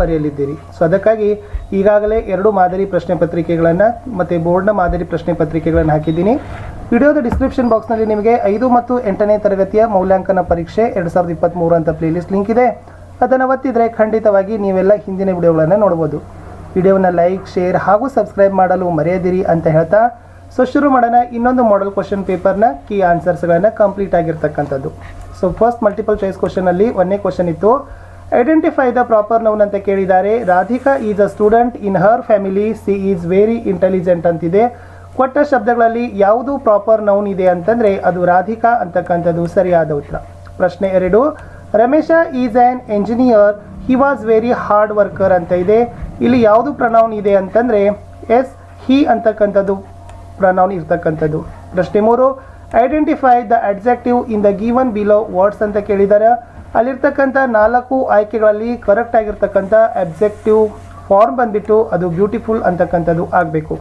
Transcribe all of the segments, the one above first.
ಬರೆಯಲಿದ್ದೀರಿ. So ಅದಕ್ಕಾಗಿ ಈಗಾಗಲೇ ಎರಡು ಮಾದರಿ ಪ್ರಶ್ನೆ ಪತ್ರಿಕೆಗಳನ್ನು ಮತ್ತು ಬೋರ್ಡ್ನ ಮಾದರಿ ಪ್ರಶ್ನೆ ಪತ್ರಿಕೆಗಳನ್ನು ಹಾಕಿದ್ದೀನಿ. ವಿಡಿಯೋದ ಡಿಸ್ಕ್ರಿಪ್ಷನ್ ಬಾಕ್ಸ್ನಲ್ಲಿ ನಿಮಗೆ ಐದು ಮತ್ತು ಎಂಟನೇ ತರಗತಿಯ ಮೌಲ್ಯಾಂಕನ ಪರೀಕ್ಷೆ ಎರಡು ಸಾವಿರದ ಇಪ್ಪತ್ತ್ಮೂರು ಅಂತ ಪ್ಲೇಲಿಸ್ಟ್ ಲಿಂಕ್ ಇದೆ. ಅದನ್ನು ಒತ್ತಿದರೆ ಖಂಡಿತವಾಗಿ ನೀವೆಲ್ಲ ಹಿಂದಿನ ವಿಡಿಯೋಗಳನ್ನು ನೋಡ್ಬೋದು. ವಿಡಿಯೋವನ್ನು ಲೈಕ್ ಶೇರ್ ಹಾಗೂ ಸಬ್ಸ್ಕ್ರೈಬ್ ಮಾಡಲು ಮರೆಯದಿರಿ ಅಂತ ಹೇಳ್ತಾ ಸೊ ಶುರು ಮಾಡೋಣ ಇನ್ನೊಂದು ಮಾಡೆಲ್ ಕ್ವಶನ್ ಪೇಪರ್ನ ಕೀ ಆನ್ಸರ್ಸ್ಗಳನ್ನು ಕಂಪ್ಲೀಟ್ ಆಗಿರ್ತಕ್ಕಂಥದ್ದು. ಸೊ ಫಸ್ಟ್ ಮಲ್ಟಿಪಲ್ ಚಾಯ್ಸ್ ಕ್ವಶನಲ್ಲಿ ಒಂದನೇ ಕ್ವಶನ್ ಇತ್ತು. ಐಡೆಂಟಿಫೈ ದ ಪ್ರಾಪರ್ ನೌನ್ ಅಂತ ಕೇಳಿದ್ದಾರೆ. Radhika is a student in her family she is very intelligent ಅಂತಿದೆ. ಕೊಟ್ಟ ಶಬ್ದಗಳಲ್ಲಿ ಯಾವುದು ಪ್ರಾಪರ್ ನೌನ್ ಇದೆ ಅಂತಂದರೆ ಅದು ರಾಧಿಕಾ ಅಂತಕ್ಕಂಥದ್ದು ಸರಿಯಾದ ಉತ್ತರ. ಪ್ರಶ್ನೆ ಎರಡು, Ramesh is an engineer he was very hard worker ಅಂತ ಇದೆ. ಇಲ್ಲಿ ಯಾವುದು ಪ್ರನೌನ್ ಇದೆ ಅಂತಂದರೆ ಎಸ್, ಹಿ ಅಂತಕ್ಕಂಥದ್ದು ಪ್ರನೌನ್ ಇರ್ತಕ್ಕಂಥದ್ದು. ಪ್ರಶ್ನೆ ಮೂರು identify the adjective in the given below words ಅಂತ ಕೇಳಿದ್ದಾರೆ ಅಲ್ಲಿರ್ತಕ್ಕಂಥ ನಾಲ್ಕು ಆಯ್ಕೆಗಳಲ್ಲಿ ಕರೆಕ್ಟ್ ಆಗಿರ್ತಕ್ಕಂಥ ಅಬ್ಜೆಕ್ಟಿವ್ ಫಾರ್ಮ್ ಬಂದ್ಬಿಟ್ಟು ಅದು ಬ್ಯೂಟಿಫುಲ್ ಅಂತಕ್ಕಂಥದ್ದು ಆಗಬೇಕು.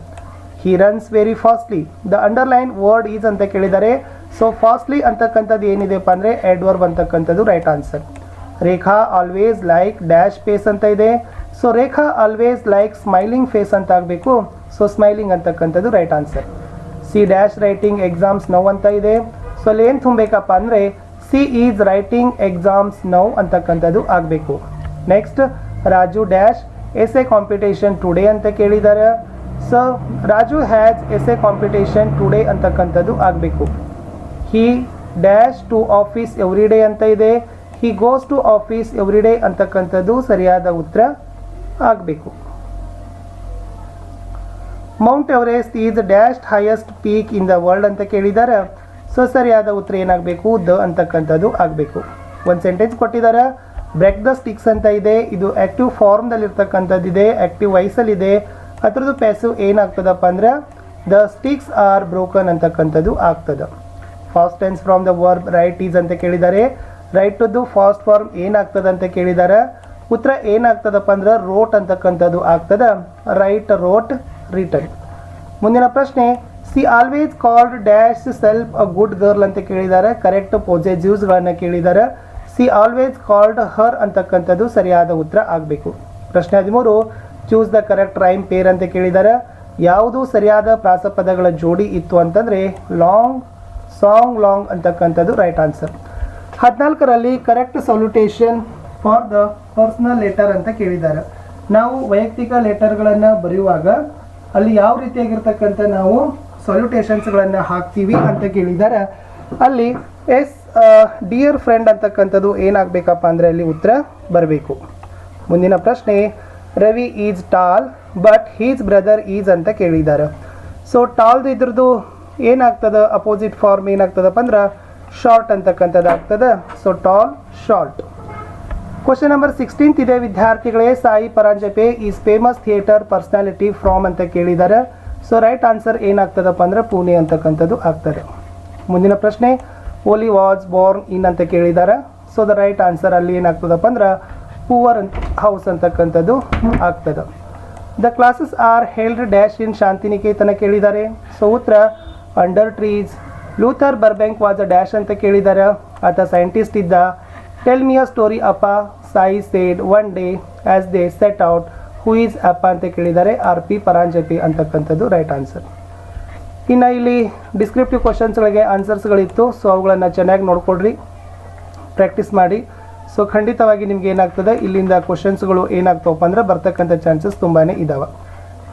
He runs very fastly the underline word is ಅಂತ ಕೇಳಿದ್ದಾರೆ ಸೊ ಫಾಸ್ಟ್ಲಿ ಅಂತಕ್ಕಂಥದ್ದು ಏನಿದೆಪ್ಪ ಅಂದರೆ ಎಡ್ವರ್ಬ್ ಅಂತಕ್ಕಂಥದ್ದು right answer Rekha always like dash face ಅಂತ ಇದೆ. So Rekha always like smiling face ಅಂತ ಆಗಬೇಕು. ಸೊ ಸ್ಮೈಲಿಂಗ್ ಅಂತಕ್ಕಂಥದ್ದು right answer she dash writing exams now ಅಂತ ಇದೆ. ಸೊ ಅಲ್ಲಿ ಏನು ತುಂಬಬೇಕಪ್ಪ ಅಂದರೆ she is writing exams now ಅಂತಕ್ಕಂಥದ್ದು ಆಗಬೇಕು. Next, Raju dash S a competition today ಅಂತ ಕೇಳಿದ್ದಾರೆ so, Raju has as a competition today ಅಂತಕ್ಕಂಥದ್ದು ಆಗಬೇಕು. He dash to office every day ಅಂತ ಇದೆ. He goes to office every day ಅಂತಕ್ಕಂಥದ್ದು ಸರಿಯಾದ ಉತ್ತರ ಆಗಬೇಕು. Mount Everest is dashed highest peak in the world ಅಂತ ಕೇಳಿದ್ದಾರೆ ಸೊ ಸರಿಯಾದ ಉತ್ತರ ಏನಾಗಬೇಕು? ದ ಅಂತಕ್ಕಂಥದ್ದು ಆಗಬೇಕು. ಒಂದು ಸೆಂಟೆನ್ಸ್ ಕೊಟ್ಟಿದ್ದಾರೆ ಬ್ರೆಕ್ ದ ಸ್ಟಿಕ್ಸ್ ಅಂತ ಇದೆ. ಇದು ಆ್ಯಕ್ಟಿವ್ ಫಾರ್ಮ್ದಲ್ಲಿರ್ತಕ್ಕಂಥದ್ದಿದೆ ಆ್ಯಕ್ಟಿವ್ ವೈಸಲ್ಲಿದೆ ಅದರದ್ದು ಪ್ಯಾಸಿವ್ ಏನಾಗ್ತದಪ್ಪ ಅಂದ್ರೆ ದ ಸ್ಟಿಕ್ಸ್ ಆರ್ ಬ್ರೋಕನ್ ಅಂತಕ್ಕಂಥದ್ದು ಆಗ್ತದೆ. Past tense from the verb right is ಅಂತ ಕೇಳಿದ್ದಾರೆ ರೈಟ್ ಟುದ್ದು ಫಾಸ್ಟ್ ಫಾರ್ಮ್ ಏನಾಗ್ತದೆ ಅಂತ ಕೇಳಿದ್ದಾರೆ ಉತ್ತರ ಏನಾಗ್ತದಪ್ಪ ಅಂದ್ರೆ ರೋಟ್ ಅಂತಕ್ಕಂಥದ್ದು ಆಗ್ತದೆ. ರೈಟ್ ರೋಟ್ ರಿಟರ್ನ್ ಮುಂದಿನ ಪ್ರಶ್ನೆ she always called dash self a good girl ಅಂತ ಕೇಳಿದ್ದಾರೆ. ಕರೆಕ್ಟ್ ಪೊಸೆಸಿವ್ಸ್ಗಳನ್ನು ಕೇಳಿದ್ದಾರೆ. ಸಿ ಆಲ್ವೇಸ್ ಕಾಲ್ಡ್ ಹರ್ ಅಂತಕ್ಕಂಥದ್ದು ಸರಿಯಾದ ಉತ್ತರ ಆಗಬೇಕು. ಪ್ರಶ್ನೆ ಹದಿಮೂರು, choose the correct rhyme pair ಅಂತ ಕೇಳಿದ್ದಾರೆ. ಯಾವುದು ಸರಿಯಾದ ಪ್ರಾಸಪದಗಳ ಜೋಡಿ ಇತ್ತು ಅಂತಂದರೆ ಲಾಂಗ್, ಸಾಂಗ್ ಲಾಂಗ್ ಅಂತಕ್ಕಂಥದ್ದು ರೈಟ್ ಆನ್ಸರ್. ಹದಿನಾಲ್ಕರಲ್ಲಿ correct salutation for the personal letter ಅಂತ ಕೇಳಿದ್ದಾರೆ. ನಾವು ವೈಯಕ್ತಿಕ ಲೆಟರ್ಗಳನ್ನು ಬರೆಯುವಾಗ ಅಲ್ಲಿ ಯಾವ ರೀತಿಯಾಗಿರ್ತಕ್ಕಂಥ ನಾವು ಸೊಲ್ಯೂಟೇಷನ್ಸ್ಗಳನ್ನು ಹಾಕ್ತೀವಿ ಅಂತ ಕೇಳಿದ್ದಾರೆ. ಅಲ್ಲಿ ಎಸ್ ಡಿಯರ್ ಫ್ರೆಂಡ್ ಅಂತಕ್ಕಂಥದ್ದು ಏನಾಗಬೇಕಪ್ಪ ಅಂದರೆ ಅಲ್ಲಿ ಉತ್ತರ ಬರಬೇಕು. ಮುಂದಿನ ಪ್ರಶ್ನೆ Ravi is tall but his brother is ಅಂತ ಕೇಳಿದ್ದಾರೆ. ಸೊ ಟಾಲ್ದು ಇದ್ರದ್ದು ಏನಾಗ್ತದೆ? ಅಪೋಸಿಟ್ ಫಾರ್ಮ್ ಏನಾಗ್ತದಪ್ಪ ಅಂದ್ರೆ ಶಾರ್ಟ್ ಅಂತಕ್ಕಂಥದ್ದು ಆಗ್ತದೆ so tall short question number sixteenth ಇದೆ, ವಿದ್ಯಾರ್ಥಿಗಳೇ. Sai Paranjpye is famous theatre personality from ಅಂತ ಕೇಳಿದ್ದಾರೆ. ಸೊ ರೈಟ್ ಆನ್ಸರ್ ಏನಾಗ್ತದಪ್ಪ ಅಂದ್ರೆ ಪುಣೆ ಅಂತಕ್ಕಂಥದ್ದು ಆಗ್ತದೆ. ಮುಂದಿನ ಪ್ರಶ್ನೆ ಓಲಿ ವಾಸ್ ಬೋರ್ನ್ ಇನ್ ಅಂತ ಕೇಳಿದ್ದಾರೆ ಸೊ ದ ರೈಟ್ ಆನ್ಸರ್ ಅಲ್ಲಿ ಏನಾಗ್ತದಪ್ಪ ಅಂದ್ರೆ ಪೂವರ್ ಹೌಸ್ ಅಂತಕ್ಕಂಥದ್ದು ಆಗ್ತದೆ. The classes are held dash in Shantiniketan ಕೇಳಿದ್ದಾರೆ ಸೊ ಉತ್ತರ under trees Luther Burbank was a dash ಅಂತ ಕೇಳಿದ್ದಾರೆ ಆತ ಸೈಂಟಿಸ್ಟ್ ಇದ್ದ. ಟೆಲ್ ಮಿ ಅ ಸ್ಟೋರಿ ಅಪ್ಪ Sai said one day as they set out who is ಅಪ್ಪ ಅಂತ ಕೇಳಿದ್ದಾರೆ ಆರ್ ಪಿ, ಪರಾಂಜಪಿ ಅಂತಕ್ಕಂಥದ್ದು ರೈಟ್ ಆನ್ಸರ್ ಇನ್ನು ಇಲ್ಲಿ ಡಿಸ್ಕ್ರಿಪ್ಟಿವ್ ಕ್ವಶನ್ಸ್ಗಳಿಗೆ ಆನ್ಸರ್ಸ್ಗಳಿತ್ತು ಸೊ ಅವುಗಳನ್ನು ಚೆನ್ನಾಗಿ ನೋಡಿಕೊಡ್ರಿ ಪ್ರಾಕ್ಟೀಸ್ ಮಾಡಿ. ಸೊ ಖಂಡಿತವಾಗಿ ನಿಮ್ಗೆ ಏನಾಗ್ತದೆ, ಇಲ್ಲಿಂದ ಕ್ವಶನ್ಸ್ಗಳು ಏನಾಗ್ತವಪ್ಪ ಅಂದ್ರೆ ಬರ್ತಕ್ಕಂಥ ಚಾನ್ಸಸ್ ತುಂಬಾ ಇದ್ದಾವೆ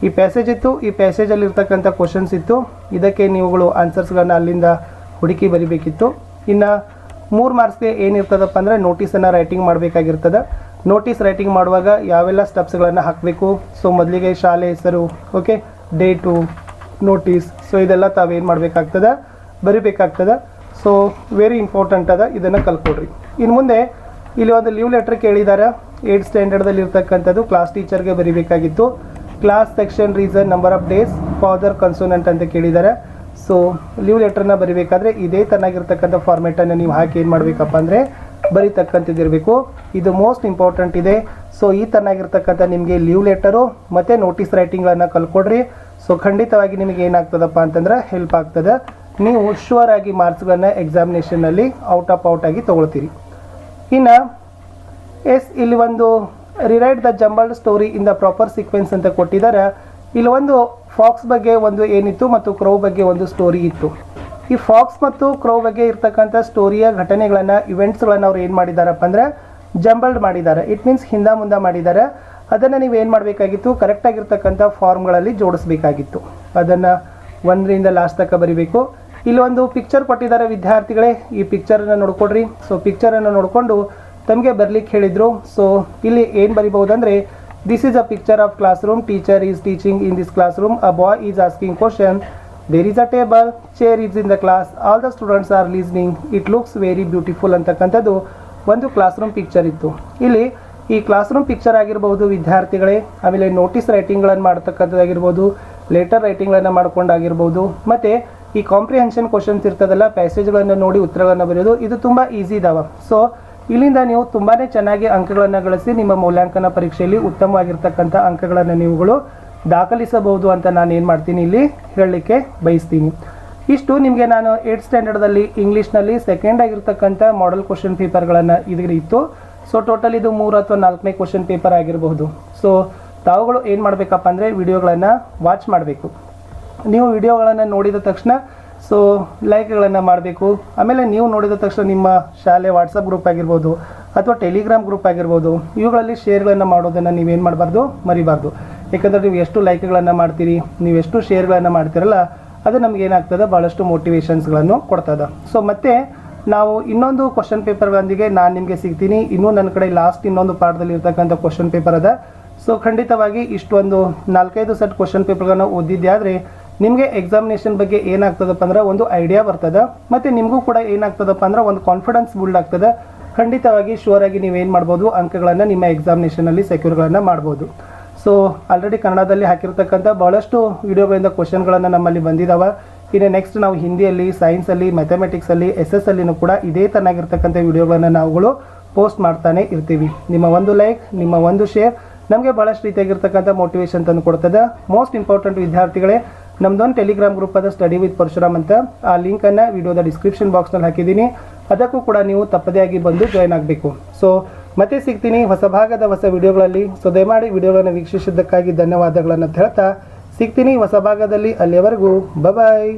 ಈ ಪ್ಯಾಸೇಜ್ ಇತ್ತು, ಈ ಪ್ಯಾಸೇಜಲ್ಲಿ ಇರ್ತಕ್ಕಂಥ ಕ್ವಶನ್ಸ್ ಇತ್ತು, ಇದಕ್ಕೆ ನೀವುಗಳು ಆನ್ಸರ್ಸ್ಗಳನ್ನ ಅಲ್ಲಿಂದ ಹುಡುಕಿ ಬರಿಬೇಕಿತ್ತು. ಇನ್ನು ಮೂರು ಮಾರ್ಕ್ಸ್ಗೆ ಏನಿರ್ತದಪ್ಪ ಅಂದರೆ ನೋಟಿಸನ್ನು ರೈಟಿಂಗ್ ಮಾಡಬೇಕಾಗಿರ್ತದೆ. ನೋಟಿಸ್ ರೈಟಿಂಗ್ ಮಾಡುವಾಗ ಯಾವೆಲ್ಲ ಸ್ಟೆಪ್ಸ್ಗಳನ್ನು ಹಾಕಬೇಕು? ಸೊ ಮೊದಲಿಗೆ ಶಾಲೆ ಹೆಸರು ಓಕೆ ಡೇಟು ನೋಟಿಸ್ ಸೊ ಇದೆಲ್ಲ ತಾವೇನು ಮಾಡಬೇಕಾಗ್ತದೆ? ಬರಿಬೇಕಾಗ್ತದೆ? ಸೊ ವೆರಿ ಇಂಪಾರ್ಟೆಂಟ್ ಅದ ಇದನ್ನು ಕಲ್ಕೊಡ್ರಿ. ಇನ್ನು ಮುಂದೆ ಇಲ್ಲಿ ಒಂದು ಲೀವ್ ಲೆಟ್ರ್ ಕೇಳಿದ್ದಾರೆ ಏಟ್ ಸ್ಟ್ಯಾಂಡರ್ಡಲ್ಲಿ ಇರ್ತಕ್ಕಂಥದ್ದು ಕ್ಲಾಸ್ ಟೀಚರ್ಗೆ ಬರಿಬೇಕಾಗಿತ್ತು. Class section reason number of days father consonant ಅಂತ ಕೇಳಿದ್ದಾರೆ ಸೊ ಲೀವ್ ಲೆಟ್ರನ್ನ ಬರಿಬೇಕಾದ್ರೆ ಇದೇ ತನ್ನಾಗಿರ್ತಕ್ಕಂಥ ಫಾರ್ಮೆಟನ್ನು ನೀವು ಹಾಕಿ ಏನು ಮಾಡಬೇಕಪ್ಪ ಅಂದರೆ ಬರೀತಕ್ಕಂಥದ್ದಿರಬೇಕು. ಇದು ಮೋಸ್ಟ್ ಇಂಪಾರ್ಟೆಂಟ್ ಇದೆ. ಸೊ ಈ ತನ್ನಾಗಿರ್ತಕ್ಕಂಥ ನಿಮಗೆ ಲೀವ್ ಲೆಟರು ಮತ್ತು ನೋಟಿಸ್ ರೈಟಿಂಗ್ಗಳನ್ನು ಕಲ್ಕೊಡ್ರಿ. ಸೊ ಖಂಡಿತವಾಗಿ ನಿಮಗೆ ಏನಾಗ್ತದಪ್ಪ ಅಂತಂದ್ರೆ ಹೆಲ್ಪ್ ಆಗ್ತದೆ. ನೀವು ಶೂರ್ ಆಗಿ ಮಾರ್ಕ್ಸ್ಗಳನ್ನ ಎಕ್ಸಾಮಿನೇಷನ್ನಲ್ಲಿ ಔಟ್ ಆಫ್ ಔಟ್ ಆಗಿ ತೊಗೊಳ್ತೀರಿ. ಇನ್ನು, ಎಸ್, ಇಲ್ಲಿ ಒಂದು rewrite the jumbled story in the proper sequence ಅಂತ ಕೊಟ್ಟಿದ್ದಾರೆ ಇಲ್ಲಿ ಒಂದು ಫಾಕ್ಸ್ ಬಗ್ಗೆ ಒಂದು ಏನಿತ್ತು ಮತ್ತು ಕ್ರೌ ಬಗ್ಗೆ ಒಂದು ಸ್ಟೋರಿ ಇತ್ತು. ಈ ಫಾಕ್ಸ್ ಮತ್ತು ಕ್ರೋ ಬಗ್ಗೆ ಇರ್ತಕ್ಕಂಥ ಸ್ಟೋರಿಯ ಘಟನೆಗಳನ್ನು ಇವೆಂಟ್ಸ್ಗಳನ್ನು ಅವ್ರು ಏನು ಮಾಡಿದಾರಪ್ಪ ಅಂದರೆ ಜಂಬಲ್ಡ್ ಮಾಡಿದ್ದಾರೆ ಇಟ್ ಮೀನ್ಸ್ ಹಿಂದ ಮುಂದೆ ಮಾಡಿದ್ದಾರೆ ಅದನ್ನು ನೀವು ಏನು ಮಾಡಬೇಕಾಗಿತ್ತು? ಕರೆಕ್ಟಾಗಿರ್ತಕ್ಕಂಥ ಫಾರ್ಮ್ಗಳಲ್ಲಿ ಜೋಡಿಸ್ಬೇಕಾಗಿತ್ತು. ಅದನ್ನು ಒಂದರಿಂದ ಲಾಸ್ಟ್ ತನಕ ಬರಿಬೇಕು. ಇಲ್ಲಿ ಒಂದು ಪಿಕ್ಚರ್ ಕೊಟ್ಟಿದ್ದಾರೆ ವಿದ್ಯಾರ್ಥಿಗಳೇ. ಈ ಪಿಕ್ಚರನ್ನು ನೋಡ್ಕೊಡ್ರಿ ಸೊ ಪಿಕ್ಚರನ್ನು ನೋಡಿಕೊಂಡು ತಮಗೆ ಬರಲಿಕ್ಕೆ ಹೇಳಿದರು. ಸೊ ಇಲ್ಲಿ ಏನು ಬರಿಬಹುದಂದರೆ this is a picture of class room teacher is teaching in this class room a boy is asking question there is a table chair is in the class all the students are listening it looks very beautiful ಅಂತಕ್ಕಂಥದ್ದು ಒಂದು class room picture ಇತ್ತು ಇಲ್ಲಿ ಈ class room picture ಆಗಿರ್ಬೋದು ವಿದ್ಯಾರ್ಥಿಗಳೇ, ಆಮೇಲೆ notice ರೈಟಿಂಗ್ಗಳನ್ನು ಮಾಡ್ತಕ್ಕಂಥದ್ದಾಗಿರ್ಬೋದು letter ರೈಟಿಂಗ್ಗಳನ್ನು ಮಾಡ್ಕೊಂಡಾಗಿರ್ಬೋದು ಮತ್ತು ಈ ಕಾಂಪ್ರಿಹೆನ್ಷನ್ ಕ್ವಶನ್ಸ್ ಇರ್ತದಲ್ಲ ಪ್ಯಾಸೇಜ್ಗಳನ್ನು ನೋಡಿ ಉತ್ತರಗಳನ್ನು ಬರೆಯೋದು, ಇದು ತುಂಬ ಈಸಿ ಇದಾವೆ ಸೊ ಇಲ್ಲಿಂದ ನೀವು ತುಂಬಾ ಚೆನ್ನಾಗಿ ಅಂಕಗಳನ್ನು ಗಳಿಸಿ ನಿಮ್ಮ ಮೌಲ್ಯಾಂಕನ ಪರೀಕ್ಷೆಯಲ್ಲಿ ಉತ್ತಮವಾಗಿರ್ತಕ್ಕಂಥ ಅಂಕಗಳನ್ನು ನೀವುಗಳು ದಾಖಲಿಸಬಹುದು ಅಂತ ನಾನು ಏನು ಮಾಡ್ತೀನಿ ಇಲ್ಲಿ ಹೇಳಲಿಕ್ಕೆ ಬಯಸ್ತೀನಿ. ಇಷ್ಟು ನಿಮಗೆ ನಾನು ಏಟ್ ಸ್ಟ್ಯಾಂಡರ್ಡಲ್ಲಿ ಇಂಗ್ಲೀಷ್ನಲ್ಲಿ ಸೆಕೆಂಡ್ ಆಗಿರ್ತಕ್ಕಂಥ ಮಾಡಲ್ ಕ್ವಶನ್ ಪೇಪರ್ಗಳನ್ನು ಇದ್ರ ಇತ್ತು. ಸೊ ಟೋಟಲ್ ಇದು ಮೂರು ಅಥವಾ ನಾಲ್ಕನೇ ಕ್ವಶನ್ ಪೇಪರ್ ಆಗಿರಬಹುದು. ಸೊ ತಾವುಗಳು ಏನು ಮಾಡಬೇಕಪ್ಪ ಅಂದರೆ ವಿಡಿಯೋಗಳನ್ನು ವಾಚ್ ಮಾಡಬೇಕು. ನೀವು ವಿಡಿಯೋಗಳನ್ನು ನೋಡಿದ ತಕ್ಷಣ ಸೊ ಲೈಕ್ಗಳನ್ನು ಮಾಡಬೇಕು. ಆಮೇಲೆ ನೀವು ನೋಡಿದ ತಕ್ಷಣ ನಿಮ್ಮ ಶಾಲೆ ವಾಟ್ಸಪ್ ಗ್ರೂಪ್ ಆಗಿರ್ಬೋದು, ಅಥವಾ ಟೆಲಿಗ್ರಾಮ್ ಗ್ರೂಪ್ ಆಗಿರ್ಬೋದು, ಇವುಗಳಲ್ಲಿ ಶೇರ್ಗಳನ್ನು ಮಾಡೋದನ್ನು ನೀವೇನು ಮಾಡಬಾರ್ದು? ಮರಿಬಾರ್ದು. ಯಾಕಂದರೆ ನೀವು ಎಷ್ಟು ಲೈಕ್ಗಳನ್ನು ಮಾಡ್ತೀರಿ, ನೀವು ಎಷ್ಟು ಶೇರ್ಗಳನ್ನು ಮಾಡ್ತೀರಲ್ಲ, ಅದು ನಮ್ಗೆ ಏನಾಗ್ತದೆ ಭಾಳಷ್ಟು ಮೋಟಿವೇಶನ್ಸ್ಗಳನ್ನು ಕೊಡ್ತದೆ. ಸೊ ಮತ್ತೆ ನಾವು ಇನ್ನೊಂದು ಕ್ವಶನ್ ಪೇಪರ್ಗಳೊಂದಿಗೆ ನಾನು ನಿಮಗೆ ಸಿಗ್ತೀನಿ. ಇನ್ನೂ ನನ್ನ ಕಡೆ ಲಾಸ್ಟ್ ಇನ್ನೊಂದು ಪಾಠದಲ್ಲಿ ಇರ್ತಕ್ಕಂಥ ಕ್ವಶನ್ ಪೇಪರ್ ಅದ. ಸೊ ಖಂಡಿತವಾಗಿ ಇಷ್ಟೊಂದು ನಾಲ್ಕೈದು ಸೆಟ್ ಕ್ವಶನ್ ಪೇಪರ್ಗಳನ್ನು ಓದಿದ್ದೆ ಆದರೆ ನಿಮಗೆ ಎಕ್ಸಾಮಿನೇಷನ್ ಬಗ್ಗೆ ಏನಾಗ್ತದಪ್ಪ ಅಂದ್ರೆ ಒಂದು ಐಡಿಯಾ ಬರ್ತದೆ. ಮತ್ತು ನಿಮಗೂ ಕೂಡ ಏನಾಗ್ತದಪ್ಪ ಅಂದ್ರೆ ಒಂದು ಕಾನ್ಫಿಡೆನ್ಸ್ ಬಿಲ್ಡ್ ಆಗ್ತದೆ. ಖಂಡಿತವಾಗಿ ಶೋರಾಗಿ ನೀವು ನೀವೇನು ಮಾಡ್ಬೋದು, ಅಂಕಗಳನ್ನು ನಿಮ್ಮ ಎಕ್ಸಾಮಿನೇಷನಲ್ಲಿ ಸೆಕ್ಯೂರ್ಗಳನ್ನು ಮಾಡ್ಬೋದು. ಸೊ ಆಲ್ರೆಡಿ ಕನ್ನಡದಲ್ಲಿ ಹಾಕಿರ್ತಕ್ಕಂಥ ಭಾಳಷ್ಟು ವಿಡಿಯೋಗಳಿಂದ ಕ್ವಶನ್ಗಳನ್ನು ನಮ್ಮಲ್ಲಿ ಬಂದಿದ್ದಾವೆ ಇನ್ನು ನೆಕ್ಸ್ಟ್ ನಾವು ಹಿಂದಿಯಲ್ಲಿ ಸೈನ್ಸಲ್ಲಿ ಮ್ಯಾಥಮೆಟಿಕ್ಸಲ್ಲಿ ಎಸ್ ಎಸ್ ಅಲ್ಲಿನೂ ಕೂಡ ಇದೇ ತನ್ನಾಗಿರ್ತಕ್ಕಂಥ ವಿಡಿಯೋಗಳನ್ನು ನಾವುಗಳು ಪೋಸ್ಟ್ ಮಾಡ್ತಾನೆ ಇರ್ತೀವಿ. ನಿಮ್ಮ ಒಂದು ಲೈಕ್ ನಿಮ್ಮ ಒಂದು ಶೇರ್ ನಮಗೆ ಭಾಳಷ್ಟು ರೀತಿಯಾಗಿರ್ತಕ್ಕಂಥ ಮೋಟಿವೇಶನ್ ತಂದು ಕೊಡ್ತದೆ. ಮೋಸ್ಟ್ ಇಂಪಾರ್ಟೆಂಟ್ ವಿದ್ಯಾರ್ಥಿಗಳೇ, ನಮ್ದೊಂದು ಟೆಲಿಗ್ರಾಮ್ ಗ್ರೂಪ್ ಅದ ಸ್ಟಡಿ ವಿತ್ ಪರಶುರಾಮ್ ಅಂತ. ಆ ಲಿಂಕನ್ನು ವಿಡಿಯೋದ ಡಿಸ್ಕ್ರಿಪ್ಷನ್ ಬಾಕ್ಸ್ನಲ್ಲಿ ಹಾಕಿದ್ದೀನಿ. ಅದಕ್ಕೂ ಕೂಡ ನೀವು ತಪ್ಪದೇ ಆಗಿ ಬಂದು ಜಾಯ್ನ್ ಆಗಬೇಕು. ಸೊ ಮತ್ತೆ ಸಿಗ್ತೀನಿ ಹೊಸ ಭಾಗದ ಹೊಸ ವಿಡಿಯೋಗಳಲ್ಲಿ. ಸೊ ದಯಮಾಡಿ ವಿಡಿಯೋಗಳನ್ನು ವೀಕ್ಷಿಸಿದ್ದಕ್ಕಾಗಿ ಧನ್ಯವಾದಗಳನ್ನು ಹೇಳ್ತಾ ಸಿಗ್ತೀನಿ ಹೊಸ ಭಾಗದಲ್ಲಿ ಅಲ್ಲಿಯವರೆಗೂ. ಬಾಯ್